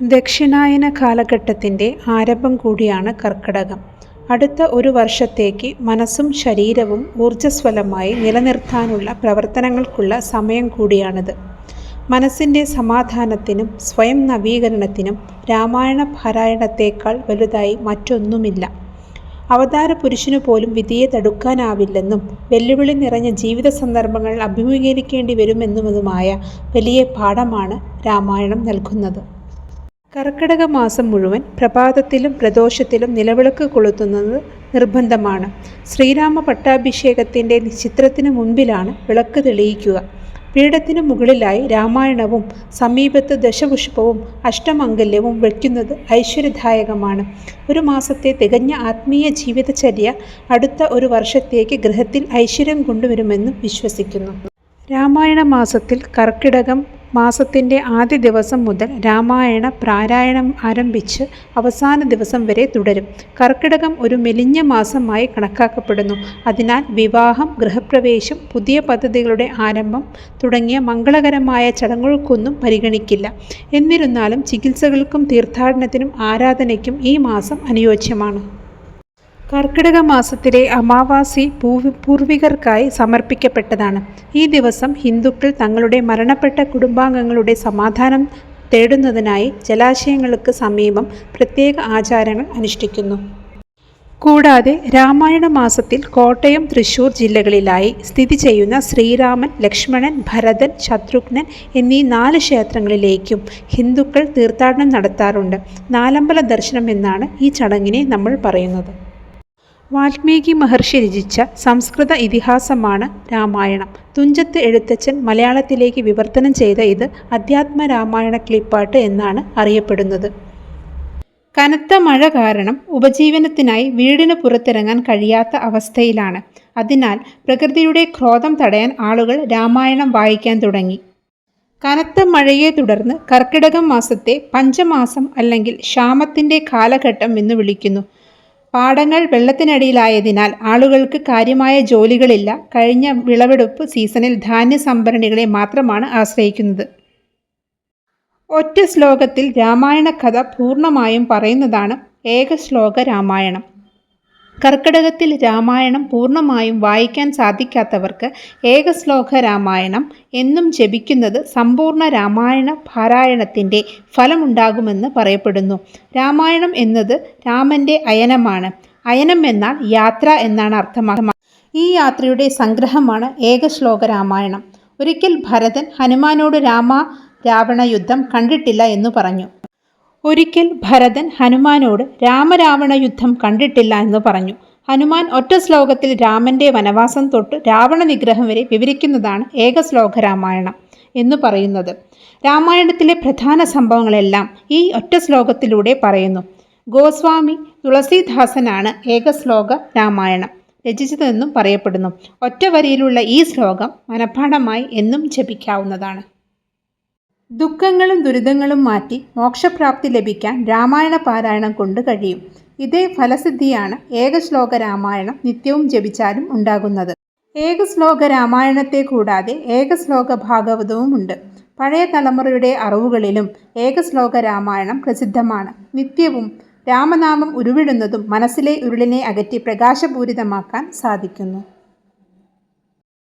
ദക്ഷിണായന കാലഘട്ടത്തിന്റെ ആരംഭം കൂടിയാണ് കർക്കിടകം. അടുത്ത ഒരു വർഷത്തേക്ക് മനസ്സും ശരീരവും ഊർജസ്വലമായി നിലനിർത്താനുള്ള പ്രവർത്തനങ്ങൾക്കുള്ള സമയം കൂടിയാണിത്. മനസ്സിന്റെ സമാധാനത്തിനും സ്വയം നവീകരണത്തിനും രാമായണ പാരായണത്തേക്കാൾ വലുതായി മറ്റൊന്നുമില്ല. അവതാര പുരുഷനു പോലും വിധിയെ തടുക്കാനാവില്ലെന്നും വെല്ലുവിളി നിറഞ്ഞ ജീവിത സന്ദർഭങ്ങൾ അഭിമുഖീകരിക്കേണ്ടി വരുമെന്നുമതുമായ വലിയ പാഠമാണ് രാമായണം നൽകുന്നത്. കർക്കിടക മാസം മുഴുവൻ പ്രഭാതത്തിലും പ്രദോഷത്തിലും നിലവിളക്ക് കൊളുത്തുന്നത് നിർബന്ധമാണ്. ശ്രീരാമ പട്ടാഭിഷേകത്തിന്റെ ചിത്രത്തിന് മുൻപിലാണ് വിളക്ക് തെളിയിക്കുക. പീഠത്തിനു മുകളിലായി രാമായണവും സമീപത്ത് ദശപുഷ്പവും അഷ്ടമംഗല്യവും വയ്ക്കുന്നത് ഐശ്വര്യദായകമാണ്. ഒരു മാസത്തെ തികഞ്ഞ ആത്മീയ ജീവിതചര്യ അടുത്ത ഒരു വർഷത്തേക്ക് ഗൃഹത്തിൽ ഐശ്വര്യം കൊണ്ടുവരുമെന്നും വിശ്വസിക്കുന്നു. രാമായണ മാസത്തിൽ കർക്കിടകം മാസത്തിന്റെ ആദ്യ ദിവസം മുതൽ രാമായണ പ്രാരായണം ആരംഭിച്ച് അവസാന ദിവസം വരെ തുടരും. കർക്കിടകം ഒരു മെലിഞ്ഞ മാസമായി കണക്കാക്കപ്പെടുന്നു. അതിനാൽ വിവാഹം, ഗൃഹപ്രവേശം, പുതിയ പദ്ധതികളുടെ ആരംഭം തുടങ്ങിയ മംഗളകരമായ ചടങ്ങുകൾക്കൊന്നും പരിഗണിക്കില്ല. എന്നിരുന്നാലും ചികിത്സകൾക്കും തീർത്ഥാടനത്തിനും ആരാധനയ്ക്കും ഈ മാസം അനുയോജ്യമാണ്. കർക്കിടക മാസത്തിലെ അമാവാസി പൂവി പൂർവികർക്കായി സമർപ്പിക്കപ്പെട്ടതാണ്. ഈ ദിവസം ഹിന്ദുക്കൾ തങ്ങളുടെ മരണപ്പെട്ട കുടുംബാംഗങ്ങളുടെ സമാധാനം തേടുന്നതിനായി ജലാശയങ്ങൾക്ക് സമീപം പ്രത്യേക ആചാരങ്ങൾ അനുഷ്ഠിക്കുന്നു. കൂടാതെ രാമായണ മാസത്തിൽ കോട്ടയം, തൃശൂർ ജില്ലകളിലായി സ്ഥിതി ചെയ്യുന്ന ശ്രീരാമൻ, ലക്ഷ്മണൻ, ഭരതൻ, ശത്രുഘ്നൻ എന്നീ നാല് ക്ഷേത്രങ്ങളിലേക്കും ഹിന്ദുക്കൾ തീർത്ഥാടനം നടത്താറുണ്ട്. നാലമ്പല ദർശനം എന്നാണ് ഈ ചടങ്ങിനെ നമ്മൾ പറയുന്നത്. വാൽമീകി മഹർഷി രചിച്ച സംസ്കൃത ഇതിഹാസമാണ് രാമായണം. തുഞ്ചത്ത് എഴുത്തച്ഛൻ മലയാളത്തിലേക്ക് വിവർത്തനം ചെയ്ത ഇത് അധ്യാത്മ രാമായണ ക്ലിപ്പാട്ട് എന്നാണ് അറിയപ്പെടുന്നത്. കനത്ത മഴ കാരണം ഉപജീവനത്തിനായി വീടിന് പുറത്തിറങ്ങാൻ കഴിയാത്ത അവസ്ഥയിലാണ്. അതിനാൽ പ്രകൃതിയുടെ ക്രോധം തടയാൻ ആളുകൾ രാമായണം വായിക്കാൻ തുടങ്ങി. കനത്ത മഴയെ തുടർന്ന് കർക്കിടകം മാസത്തെ പഞ്ചമാസം അല്ലെങ്കിൽ ക്ഷാമത്തിന്റെ കാലഘട്ടം എന്ന് വിളിക്കുന്നു. പാടങ്ങൾ വെള്ളത്തിനടിയിലായതിനാൽ ആളുകൾക്ക് കാര്യമായ ജോലികളില്ല. കഴിഞ്ഞ വിളവെടുപ്പ് സീസണിൽ ധാന്യ സംഭരണികളെ മാത്രമാണ് ആശ്രയിക്കുന്നത്. ഒറ്റ ശ്ലോകത്തിൽ രാമായണ കഥ പൂർണമായും പറയുന്നതാണ് ഏകശ്ലോക രാമായണം. കർക്കിടകത്തിൽ രാമായണം പൂർണമായും വായിക്കാൻ സാധിക്കാത്തവർക്ക് ഏകശ്ലോക രാമായണം എന്നും ജപിക്കുന്നത് സമ്പൂർണ രാമായണ പാരായണത്തിന്റെ ഫലമുണ്ടാകുമെന്ന് പറയപ്പെടുന്നു. രാമായണം എന്നത് രാമന്റെ അയനമാണ്. അയനം എന്നാൽ യാത്ര എന്നാണ് അർത്ഥമാക്കുന്നത്. ഈ യാത്രയുടെ സംഗ്രഹമാണ് ഏകശ്ലോക രാമായണം. ഒരിക്കൽ ഭരതൻ ഹനുമാനോട് രാമ-രാവണ യുദ്ധം കണ്ടിട്ടില്ല എന്ന് പറഞ്ഞു. ഒരിക്കൽ ഭരതൻ ഹനുമാനോട് രാമരാവണ യുദ്ധം കണ്ടിട്ടില്ല എന്ന് പറഞ്ഞു. ഹനുമാൻ ഒറ്റ ശ്ലോകത്തിൽ രാമന്റെ വനവാസം തൊട്ട് രാവണ നിഗ്രഹം വരെ വിവരിക്കുന്നതാണ് ഏക ശ്ലോക രാമായണം എന്ന് പറയുന്നത്. രാമായണത്തിലെ പ്രധാന സംഭവങ്ങളെല്ലാം ഈ ഒറ്റ ശ്ലോകത്തിലൂടെ പറയുന്നു. ഗോസ്വാമി തുളസീദാസനാണ് ഏകശ്ലോക രാമായണം രചിച്ചതെന്നും പറയപ്പെടുന്നു. ഒറ്റ വരിയിലുള്ള ഈ ശ്ലോകം മനഃപാഠമായി എന്നും ജപിക്കാവുന്നതാണ്. ദുഃഖങ്ങളും ദുരിതങ്ങളും മാറ്റി മോക്ഷപ്രാപ്തി ലഭിക്കാൻ രാമായണ പാരായണം കൊണ്ട് കഴിയും. ഇതേ ഫലസിദ്ധിയാണ് ഏകശ്ലോക രാമായണം നിത്യവും ജപിച്ചാലും ഉണ്ടാകുന്നത്. ഏകശ്ലോക രാമായണത്തെ കൂടാതെ ഏകശ്ലോക ഭാഗവതവും ഉണ്ട് പഴയ തലമുറയുടെ അറിവുകളിലും ഏകശ്ലോക രാമായണം പ്രസിദ്ധമാണ്. നിത്യവും രാമനാമം ഉരുവിടുന്നതും മനസ്സിലെ ഉരുളിനെ അകറ്റി പ്രകാശപൂരിതമാക്കാൻ സാധിക്കുന്നു.